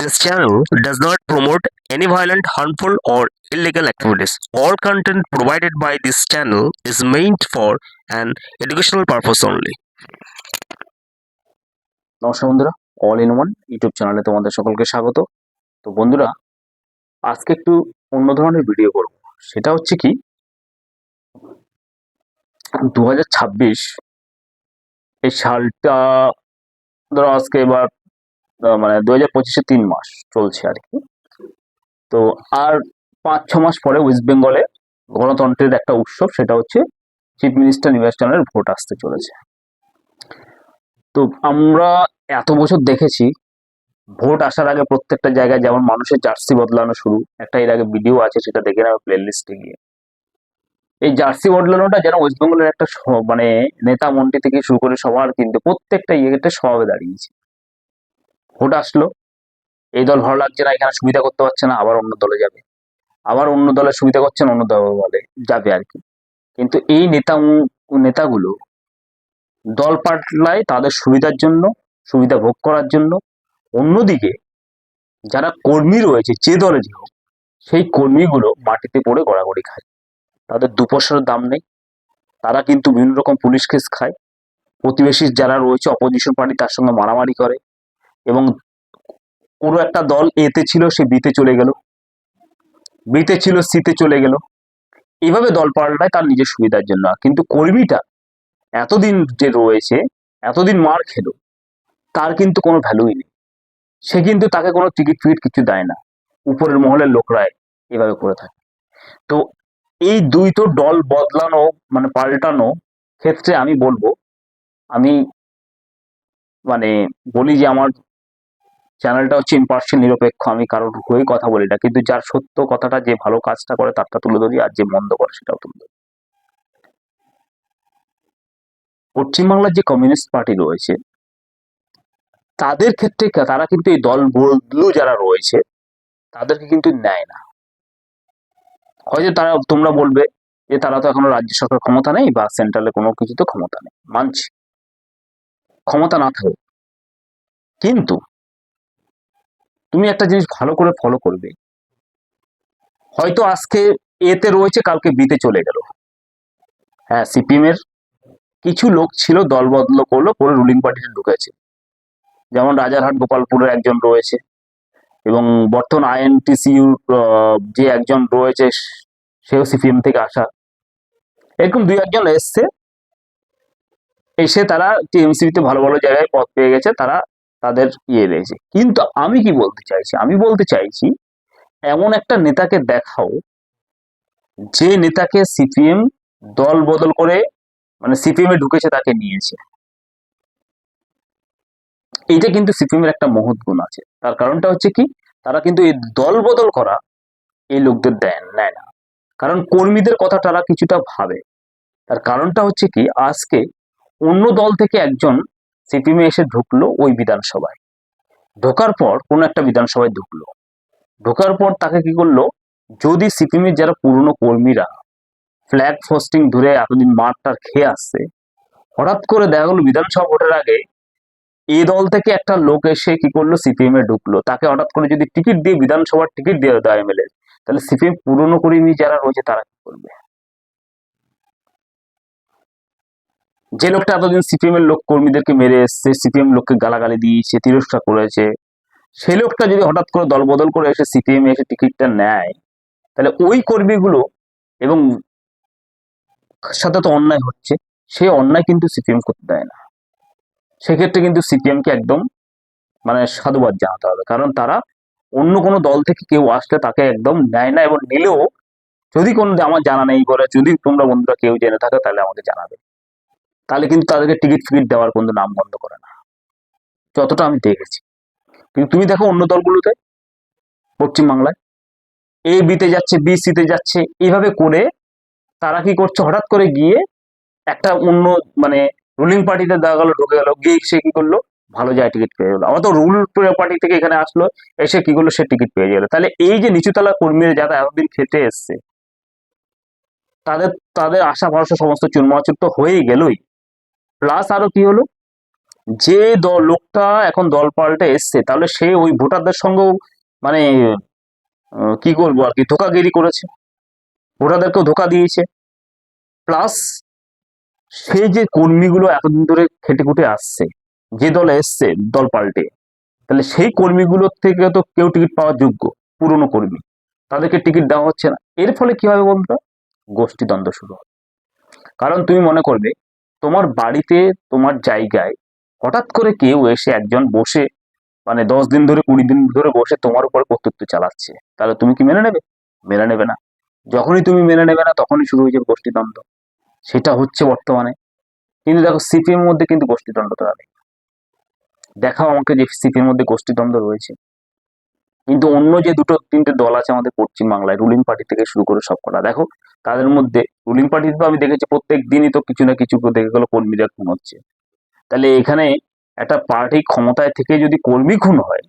This channel does not promote any violent, harmful, or illegal activities. All content provided by this channel is meant for an educational purpose only. নমস্কার বন্ধুরা all in one YouTube চ্যানেলে তোমাদের সকলকে স্বাগত তো বন্ধুরা আজকে একটু অন্য ধরনের ভিডিও করব সেটা হচ্ছে কি দু হাজার ছাব্বিশ এই সালটা ধরো আজকে আহ, মানে দু হাজার পঁচিশে তিন মাস চলছে আর কি। তো আর পাঁচ, ছ মাস পরে ওয়েস্ট বেঙ্গলে গণতন্ত্রের একটা উৎসব, সেটা হচ্ছে চিফ মিনিস্টার নির্বাচনের ভোট আসতে চলেছে। তো আমরা এত বছর দেখেছি ভোট আসার আগে প্রত্যেকটা জায়গায় যেমন মানুষের জার্সি বদলানো শুরু একটা এর আগে ভিডিও আছে, সেটা দেখে নেবে প্লে লিস্টে গিয়ে। এই জার্সি বদলানোটা যেন ওয়েস্ট বেঙ্গলের একটা মানে নেতা মন্ত্রী থেকে শুরু করে সবার কিন্তু প্রত্যেকটা ইয়েতে স্বভাবে দাঁড়িয়েছে। ভোট আসলো। এই দল ভালো লাগছে না, এখানে সুবিধা করতে পারছে না, আবার অন্য দলে যাবে। আবার অন্য দলে সুবিধা করছেন, অন্য দলে যাবে আর কি। কিন্তু এই নেতা নেতাগুলো দল পাল্টায় তাদের সুবিধার জন্য, সুবিধা ভোগ করার জন্য। অন্যদিকে যারা কর্মী রয়েছে, যে দলে যে হোক সেই কর্মীগুলো মাটিতে পড়ে গড়াগড়ি খায়। তাদের দুপয়সার দাম নেই। তারা কিন্তু বিভিন্ন রকম পুলিশ কেস খায়। প্রতিবেশী যারা রয়েছে অপোজিশন পার্টি তার সঙ্গে মারামারি করে। এবং কোনো একটা দল এতে ছিল, সে বিতে চলে গেল। বিতে ছিল সিতে চলে গেল। এইভাবে দল পাল্টায় তার নিজের সুবিধার জন্য। কিন্তু কর্মীটা এতদিন যে রয়েছে, এতদিন মার খেলো, তার কিন্তু কোনো ভ্যালুই নেই। সে কিন্তু তাকে কোনো টিকিট ফিকিট কিছু দেয় না। উপরের মহলের লোকরাই এভাবে করে থাকে। তো এই দুই তো দল বদলানো মানে পাল্টানো ক্ষেত্রে আমি বলব, আমি মানে বলি যে আমার চ্যানেলটা হচ্ছে ইম্পার্শিয়াল নিরপেক্ষ। আমি কারোর হয়ে কথা বলি না, কিন্তু যার সত্য কথাটা, যে ভালো কাজটা করে, তারটা তুলে ধরি আর যে মন্দ করে, সেটাও তুলে ধরি। পশ্চিমবাংলার যে কমিউনিস্ট পার্টি রয়েছে, তাদের ক্ষেত্রে তারা কিন্তু এই দল বদলু যারা রয়েছে, তাদেরকে কিন্তু নেয় না। হয়তো তারা, তোমরা বলবে যে তারা তো এখনও রাজ্য সরকার ক্ষমতা নেই বা সেন্ট্রালে কোনো কিছু তো ক্ষমতা নেই, মানছি। ক্ষমতা না থাকে কিন্তু তুমি একটা জিনিস ভালো করে ফলো করবে। হয়তো আজকে এতে রয়েছে, কালকে বিতে চলে গেল। হ্যাঁ সিপিএম এর কিছু লোক ছিল, দল বদল করল, পরে রুলিং পার্টিতে ঢুকেছে। যেমন রাজারহাট, গোপালপুরের একজন রয়েছে এবং বর্তমান আইএনটিসিউর যে একজন রয়েছে, সেও সিপিএম থেকে আসা। এরকম দুই একজন এসছে। এসে তারা টিএমসিতে ভালো ভালো জায়গায় পদ পেয়ে গেছে। তারা তাদের ইয়ে রয়েছে। কিন্তু আমি কি বলতে চাইছি? আমি বলতে চাইছি, এমন একটা নেতাকে দেখাও, যে নেতাকে সিপিএম দল বদল করে মানে সিপিএম এ ঢুকেছে তাকে নিয়েছে। এইটা কিন্তু সিপিএম এর একটা মহৎ গুণ আছে। তার কারণটা হচ্ছে কি? তারা কিন্তু এই দল বদল করা এই লোকদের দেন, নেয় না। কারণ কর্মীদের কথা তারা কিছুটা ভাবে। তার কারণটা হচ্ছে কি? আজকে অন্য দল থেকে একজন সিপিএম এসে ঢুকলো ওই বিধানসভায়। ঢোকার পর কোনো একটা বিধানসভায় ঢুকলো। ঢোকার পর তাকে কি করল? যদি সিপিএম এর যারা পুরনো কর্মীরা ফ্ল্যাগ ফোস্টিং ধরে এতদিন মারটার খেয়ে আসছে, হঠাৎ করে দেখা গেলো বিধানসভা ভোটের আগে এ দল থেকে একটা লোক এসে কি করল? সিপিএম এ ঢুকলো। তাকে হঠাৎ করে যদি টিকিট দিয়ে বিধানসভার টিকিট দিয়ে দেয় এমএলএ তাহলে সিপিএম পুরনো কর্মী যারা রয়েছে তারা কি করবে? যে লোকটা এতদিন সিপিএম এর লোক কর্মীদেরকে মেরে এসছে সিপিএম লোককে গালাগালি দিয়েছে তিরস্কার করেছে, সেই লোকটা যদি হঠাৎ করে দল বদল করে এসে সিপিএম এসে টিকিটটা নেয়, তাহলে ওই কর্মীগুলো এবং সাথে তো অন্যায় হচ্ছে সেই অন্যায় কিন্তু সিপিএম করতে দেয় না। সেক্ষেত্রে কিন্তু সিপিএম কে একদম মানে সাধুবাদ জানাতে হবে, কারণ তারা অন্য কোনো দল থেকে কেউ আসলে তাকে একদম নেয় না এবং নিলেও যদি কোনো আমার জানা নেই বলে যদি তোমরা বন্ধুরা কেউ জেনে থাকে তাহলে আমাকে জানাবে। তাহলে কিন্তু তাদেরকে টিকিট ফিকিট দেওয়ার কোনো নাম বন্ধ করে না। যতটা আমি দেখেছি। কিন্তু তুমি দেখো অন্য দলগুলোতে, পশ্চিমবাংলায়। এ বিতে যাচ্ছে বি সিতে যাচ্ছে, এইভাবে করে তারা কি করছে? হঠাৎ করে গিয়ে একটা অন্য মানে রুলিং পার্টিতে দেওয়া গেল, ঢুকে গেল, গিয়ে সে কি করল? ভালো যায় টিকিট পেয়ে গেলো। আবার তো রুল পার্টি থেকে এখানে আসলো, এসে কি করল? সে টিকিট পেয়ে গেলো। তাহলে এই যে নিচুতলা কর্মীরা যারা এতদিন খেতে এসছে, তাদের তাদের আশা ভরসা সমস্ত চুরমাচুর তো হয়েই গেলই। প্লাস আরও কি হলো? যে দল, লোকটা এখন দল পাল্টে এসছে, তাহলে সে ওই ভোটারদের সঙ্গেও মানে কি করব আর কি, ধোকাগিরি করেছে। ভোটারদেরকেও ধোকা দিয়েছে। প্লাস সেই যে কর্মীগুলো এতদিন ধরে খেটে খুটে আসছে, যে দলে এসছে দল পাল্টে, তাহলে সেই কর্মীগুলোর থেকে তো কেউ টিকিট পাওয়ার যোগ্য, পুরনো কর্মী। তাদেরকে টিকিট দেওয়া হচ্ছে না। এর ফলে কি হবে বন্ধুরা গোষ্ঠীদ্বন্দ্ব শুরু হবে। কারণ তুমি মনে করবে তোমার বাড়িতে, তোমার জায়গায় হঠাৎ করে কেউ এসে একজন বসে মানে দশ দিন ধরে, কুড়ি দিন ধরে বসে তোমার উপর কর্তৃত্ব চালাচ্ছে। তাহলে তুমি কি মেনে নেবে? মেনে নেবে না। যখনই তুমি মেনে নেবে না, তখনই শুরু হয়েছে গোষ্ঠীদ্বন্দ্ব। সেটা হচ্ছে বর্তমানে। কিন্তু দেখো সিপিএম মধ্যে কিন্তু গোষ্ঠীদ্বন্দ্বটা নেই দেখাও আমাকে যে সিপিএম মধ্যে গোষ্ঠীদ্বন্দ্ব রয়েছে। কিন্তু অন্য যে দুটো, তিনটে দল আছে আমাদের পশ্চিম বাংলায় রুলিং পার্টি থেকে শুরু করে সব কটা দেখো তাদের মধ্যে রুলিং পার্টিতে তো আমি দেখেছি প্রত্যেক দিনই তো কিছু না কিছু দেখে গেলো কর্মীরা খুন হচ্ছে। তাহলে এখানে একটা পার্টি ক্ষমতায় থেকে যদি কর্মী খুন হয়,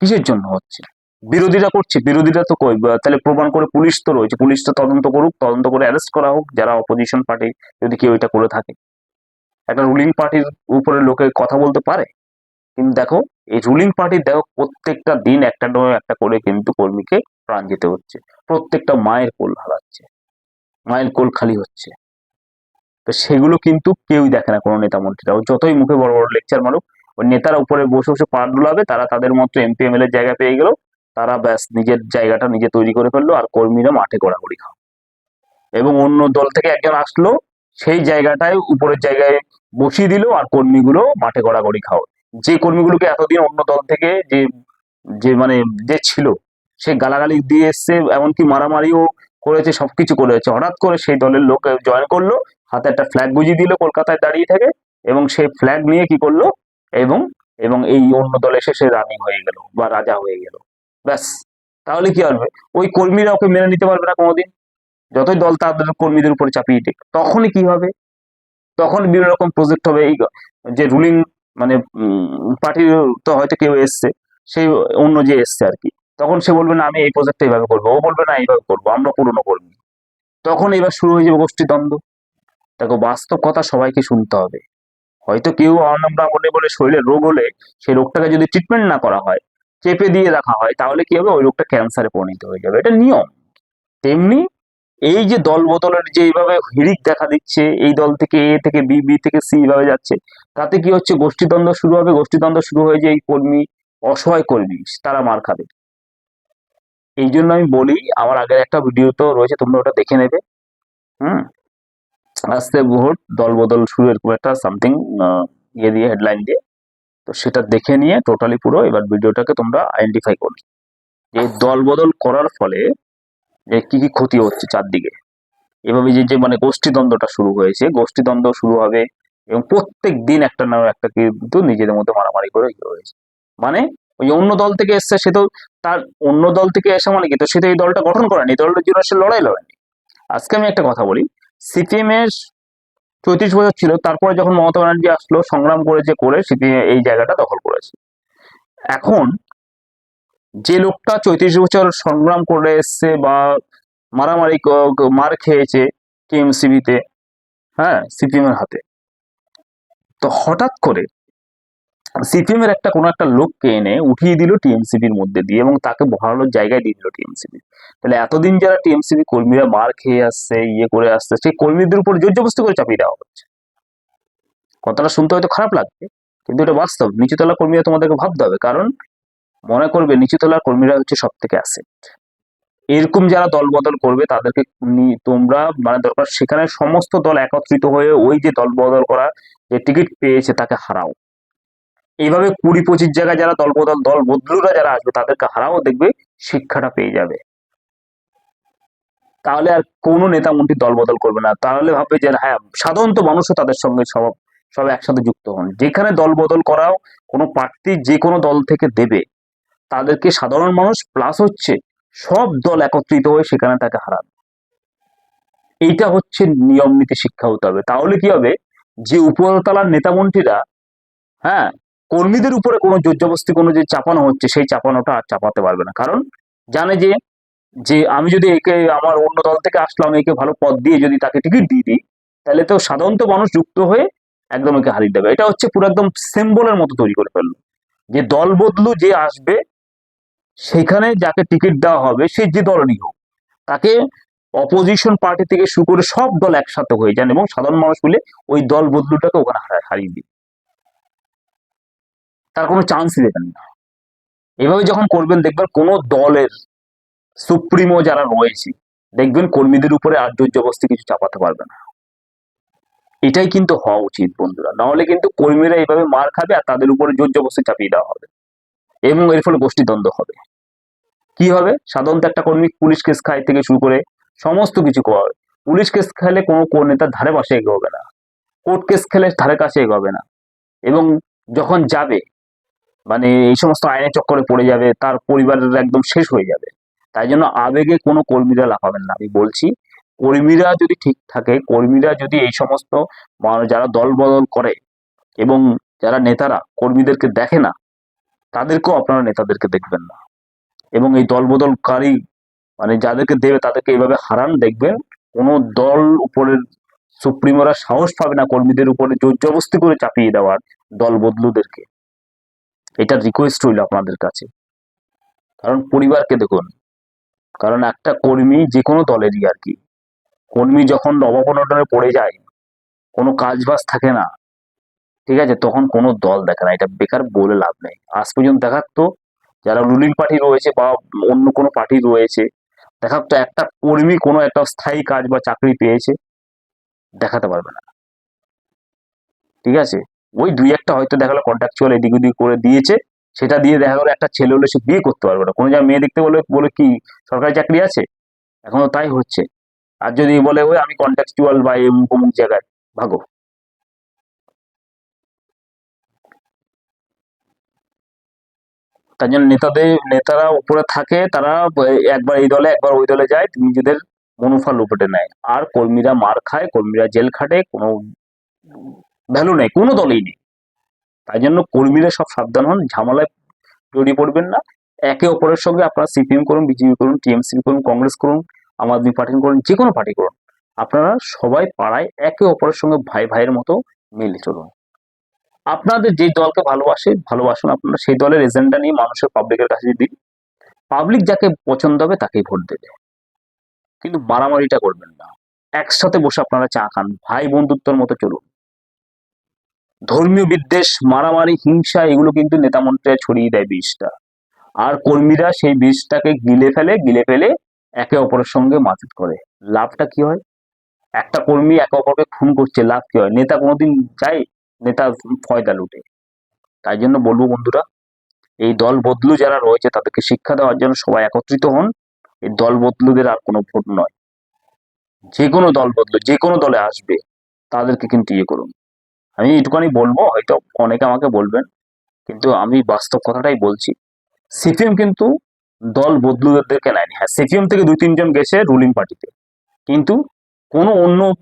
কিসের জন্য হচ্ছে? বিরোধীরা করছে, বিরোধীরা তো তাহলে প্রমাণ করে পুলিশ তো রয়েছে, পুলিশ তো তদন্ত করুক, তদন্ত করে অ্যারেস্ট করা হোক, যারা অপোজিশন পার্টি যদি কেউ এটা করে থাকে। একটা রুলিং পার্টির উপরে লোকে কথা বলতে পারে, কিন্তু দেখো, এই রুলিং পার্টি দেখো প্রত্যেকটা দিন একটা নয় একটা করে কিন্তু কর্মীকে প্রাণ যেতে হচ্ছে। প্রত্যেকটা মায়ের কোল হারাচ্ছে মায়ের কোল খালি হচ্ছে। তো সেগুলো কিন্তু কেউই দেখে না কোনো নেতা মন্ত্রীরা ও যতই মুখে বড় বড় লেকচার মারুক ওই নেতারা উপরে বসে বসে পা ডুলাবে তারা তাদের মতো এমপি এমএলএ জায়গা পেয়ে গেল তারা ব্যাস নিজের জায়গাটা নিজে তৈরি করে ফেলল আর কর্মীরা মাঠে গড়াগড়ি খাও এবং অন্য দল থেকে একজন আসলো, সেই জায়গাটায় উপরের জায়গায় বসিয়ে দিল আর কর্মীগুলো মাঠে গড়াগড়ি খাও যে কর্মীগুলোকে এতদিন অন্য দল থেকে যে যে মানে যে ছিল সে গালাগালি দিয়ে এসছে, এমনকি মারামারিও করেছে, সবকিছু করেছে। হঠাৎ করে সেই দলের লোক জয়েন করল, হাতে একটা ফ্ল্যাগ বুঝিয়ে দিল কলকাতায় দাঁড়িয়ে থেকে এবং সেই ফ্ল্যাগ নিয়ে কি করল এবং এবং এই অন্য দলে এসে সে রানী হয়ে গেল বা রাজা হয়ে গেল। ব্যাস, তাহলে কি হবে? ওই কর্মীরা ওকে মেনে নিতে পারবে না কোনোদিন। যতই দল তাদের কর্মীদের উপরে চাপিয়ে দিক, তখনই কি হবে? তখন বিভিন্ন রকম প্রজেক্ট হবে। এই যে রুলিং মানে পার্টির তো হয়তো কেউ এসছে, সেই অন্য যে এসছে আর কি। তখন সে বলবে, না, আমি এই প্রজেক্টটা এইভাবে করব। ও বলবে, না, এইভাবে করব, আমরা পুরনো কর্মী তখন এবার শুরু হয়ে যাবে গোষ্ঠীদ্বন্দ্ব দেখো, বাস্তব কথা সবাইকে শুনতে হবে। হয়তো কেউ অনম্রা বলে বলে শরীরে রোগ হলে সেই রোগটাকে যদি ট্রিটমেন্ট না করা হয়, চেপে দিয়ে রাখা হয়, তাহলে কি হবে? ওই রোগটা ক্যান্সারে পরিণত হয়ে যাবে। এটা নিয়ম। তেমনি এই যে দল বদলের যে এইভাবে হিড়িক দেখা দিচ্ছে, এই দল থেকে এ থেকে বি বি থেকে সি এইভাবে যাচ্ছে, তাতে কি হচ্ছে? গোষ্ঠীদ্বন্দ্ব শুরু হবে। গোষ্ঠীদ্বন্দ্ব শুরু হয়ে যে এই কর্মী, অসহায় কর্মী, তারা মার খাবে। এই জন্য আমি বলি, আমার আগের একটা ভিডিও তো রয়েছে, তোমরা ওটা দেখে নেবে। হুম? আস্তে ভোট দল বদল শুরু, এরকম একটা সামথিং ইয়ে দিয়ে হেডলাইন দিয়ে। তো সেটা দেখে নিয়ে টোটালি পুরো এবার ভিডিওটাকে তোমরা আইডেন্টিফাই করো যে দল বদল করার ফলে যে কি কি ক্ষতি হচ্ছে চারদিকে। এভাবে যে যে মানে গোষ্ঠীদ্বন্দ্বটা শুরু হয়েছে, গোষ্ঠীদ্বন্দ্ব শুরু হবে এবং প্রত্যেক দিন একটা না একটা কিন্তু নিজেদের মধ্যে মারামারি করে ইয়ে হয়েছে। মানে ওই অন্য দল থেকে এসছে, সে তো তার অন্য দল থেকে এসে মানে কি? তো সে তো এই দলটা গঠন করেনি দলটার জন্য সে লড়াই লড়েনি। আজকে আমি একটা কথা বলি সিপিএম এর চৌত্রিশ বছর ছিল, তারপরে যখন মমতা ব্যানার্জি আসলো, সংগ্রাম করেছে করে সিপিএম এই জায়গাটা দখল করেছে। এখন যে লোকটা চৌত্রিশ বছর সংগ্রাম করে এসছে বা মারামারি মার খেয়েছে টিএমসিবিতে হ্যাঁ সিপিএম এর হাতে, তো হঠাৎ করে সিপিএম এর একটা কোনো একটা লোককে এনে উঠিয়ে দিল টিএমসিবির মধ্যে দিয়ে এবং তাকে বহানোর জায়গায় দিয়ে দিল টিএমসিবি। তাহলে এতদিন যারা টিএমসিবি কর্মীরা মার খেয়ে আসছে ইয়ে করে আসছে, সেই কর্মীদের উপর জোর জবস্তি করে চাপিয়ে দেওয়া হচ্ছে। কথাটা শুনতে হয়তো খারাপ লাগবে, কিন্তু এটা বাস্তব। নিচুতলা কর্মীরা তোমাদেরকে ভাবতে হবে, কারণ মনে করবে নিচুতলার কর্মীরা হচ্ছে সব থেকে অ্যাসেট এরকম যারা দল বদল করবে, তাদেরকে তোমরা মানে দরকার, সেখানে সমস্ত দল একত্রিত হয়ে ওই যে দল বদল করা, যে টিকিট পেয়েছে, তাকে হারাও। এইভাবে কুড়ি পঁচিশ জায়গায় যারা দলবদল দল বদলুরা যারা আসবে, তাদেরকে হারাও দেখবে, শিক্ষাটা পেয়ে যাবে। তাহলে আর কোনো নেতা মন্ত্রী দল বদল করবে না। তাহলে ভাববে যে হ্যাঁ সাধারণত মানুষও তাদের সঙ্গে সব সব একসাথে যুক্ত হন। যেখানে দল বদল করাও কোনো প্রার্থী যে কোনো দল থেকে দেবে, তাদেরকে সাধারণ মানুষ প্লাস হচ্ছে সব দল একত্রিত হয়ে সেখানে তাকে হারাবে। এইটা হচ্ছে নিয়ম নীতি শিক্ষা হতে হবে। তাহলে কি হবে? যে উপরতলার নেতামন্ত্রীরা হ্যাঁ কর্মীদের উপরে কোনো জোরজবস্তি, কোনো যে চাপানো হচ্ছে, সেই চাপানোটা আর চাপাতে পারবে না। কারণ জানে যে যে আমি যদি একে, আমার অন্য দল থেকে আসলাম, একে ভালো পদ দিয়ে যদি তাকে টিকিট দিয়ে দিই, তাহলে তো সাধারণত মানুষ যুক্ত হয়ে একদম ওকে হারিয়ে দেবে। এটা হচ্ছে পুরো একদম সিম্বলের মতো তৈরি করে ফেলল। যে দল বদলু, যে আসবে, সেখানে যাকে টিকিট দেওয়া হবে, সে যে দলেরই হোক, তাকে অপোজিশন পার্টি থেকে শুরু করে সব দল একসাথে হয়ে যান এবং সাধারণ মানুষ মিলে ওই দল বদলুটাকে ওখানে হারা- হারিয়ে দিন। তার কোনো চান্সই দেবেন না। এভাবে যখন করবেন, দেখবেন কোন দলের সুপ্রিমো যারা রয়েছে, দেখবেন কর্মীদের উপরে আর জবস্তি কিছু চাপাতে পারবে না। এটাই কিন্তু হওয়া উচিত, বন্ধুরা। নাহলে কিন্তু কর্মীরা এইভাবে মার খাবে আর তাদের উপরে জোর জবস্তি চাপিয়ে দেওয়া হবে। এবং এর ফলে গোষ্ঠীদ্বন্দ্ব হবে। কি হবে? সাধারণত একটা কর্মী পুলিশ কেস খায় থেকে শুরু করে সমস্ত কিছু করা হবে পুলিশ কেস খেলে কোনো কোন নেতার ধারে পাশে এগোবে না। কোর্ট কেস খেলে ধারে কাছে এগোবে না। এবং যখন যাবে মানে এই সমস্ত আইনের চক্করে পড়ে যাবে, তার পরিবারের একদম শেষ হয়ে যাবে। তাই জন্য আবেগে কোনো কর্মীরা লাফাবেন না। আমি বলছি, কর্মীরা যদি ঠিক থাকে, কর্মীরা যদি এই সমস্ত যারা দল বদল করে এবং যারা নেতারা কর্মীদেরকে দেখে না, তাদেরকেও আপনারা নেতাদেরকে দেখবেন না। এবং এই দল বদলকারী মানে যাদেরকে দেবে, তাদেরকে এইভাবে হারান, দেখবেন কোনো দল উপরের সুপ্রিমোরা সাহস পাবে না কর্মীদের উপরে জোর জবস্তি করে চাপিয়ে দেওয়ার দল বদলুদেরকে। এটা রিকোয়েস্ট রইল আপনাদের কাছে। কারণ পরিবারকে দেখুন, কারণ একটা কর্মী যে কোনো দলেরই আর কি। কর্মী যখন অবকনটনে পড়ে যায়, কোনো কাজ বাজ থাকে না, ঠিক আছে? তখন কোনো দল দেখে না, এটা বেকার বলে লাভ নেই। আজ পর্যন্ত দেখাতো যারা রুলিং পার্টি রয়েছে বা অন্য কোনো পার্টি রয়েছে দেখাতো একটা কর্মী কোনো একটা স্থায়ী কাজ বা চাকরি পেয়েছে, দেখাতে পারবে না। ঠিক আছে? ওই দুই একটা হয়তো দেখা গেলো কন্ট্রাকচুয়াল এদিক ওদিক করে দিয়েছে, সেটা দিয়ে দেখা গেলো একটা ছেলে হলে সে বিয়ে করতে পারবে না। কোনো জায়গায় মেয়ে দেখতে বলে বলে কি সরকারি চাকরি আছে? এখনও তাই হচ্ছে। আর যদি বলে, ওই আমি কন্ট্রাকচুয়াল বা অমুক অমুক জায়গায় ভাগো। তার জন্য নেতাদের, নেতারা উপরে থাকে, তারা একবার এই দলে, একবার ওই দলে যায়, নিজেদের মনোফা লুপেটে নেয়। আর কর্মীরা মার খায়, কর্মীরা জেল খাটে, কোনো ভ্যালু নেই, কোনো দলেই নেই। তাই জন্য কর্মীরা সব সাবধান হন, ঝামেলায় জড়িয়ে পড়বেন না। একে অপরের সঙ্গে আপনারা সিপিএম করুন বিজেপি করুন টিএমসি করুন কংগ্রেস করুন, আম আদমি পার্টি করুন, যে কোনো পার্টি করুন। আপনারা সবাই পাড়ায় একে অপরের সঙ্গে ভাই ভাইয়ের মতো মিলে চলুন। আপনাদের যে দলকে ভালোবাসে, ভালোবাসুন আপনারা, সেই দলের এজেন্ডা নিয়ে মানুষের পাবলিকের কাছে দিন। পাবলিক যাকে পছন্দ হবে তাকেই ভোট দেবে। কিন্তু মারামারিটা করবেন না। একসাথে বসে আপনারা চা খান, ভাই বন্ধুত্বর মতো চলুন। ধর্মীয় বিদ্বেষ, মারামারি, হিংসা, এগুলো কিন্তু নেতা মন্ত্রীরা ছড়িয়ে দেয় বিষটা আর কর্মীরা সেই বিষটাকে গিলে ফেলে গিলে ফেলে একে অপরের সঙ্গে মারপিট করে। লাভটা কি হয়? একটা কর্মী একে অপরকে খুন করছে, লাভ কি হয়? নেতা কোনোদিন চাই নেতা ফয়দা লুটে। তাই জন্য বলব বন্ধুরা, এই দল বদলু যারা রয়েছে তাদেরকে শিক্ষা দেওয়ার জন্য সবাই একত্রিত হন। এই দল বদলুদের আর কোনো ভোট নয়। যে কোনো দল বদলু যে কোনো দলে আসবে, তাদেরকে কিন্তু ইয়ে করুন। আমি একটুখানি বলব, হয়তো অনেকে আমাকে বলবেন, কিন্তু আমি বাস্তব কথাটাই বলছি। সিপিএম কিন্তু দল বদলুদেরকে নেয়নি। হ্যাঁ সিপিএম থেকে দুই তিনজন গেছে রুলিং পার্টিতে কিন্তু কোনো অন্য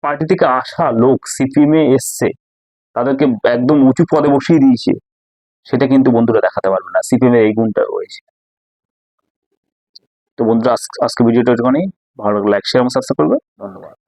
পার্টি থেকে আসা লোক সিপিএম এসছে, তাদেরকে একদম উঁচু পদে বসিয়ে দিয়েছে, সেটা কিন্তু বন্ধুরা দেখাতে পারবে না। সিপিএম এর এই গুণটা রয়েছে। তো বন্ধুরা, আজ- আজকে ভিডিওটা একটুখানি ভালো লাগলে লাইক শেয়ার এবং সাবস্ক্রাইব করবে। ধন্যবাদ।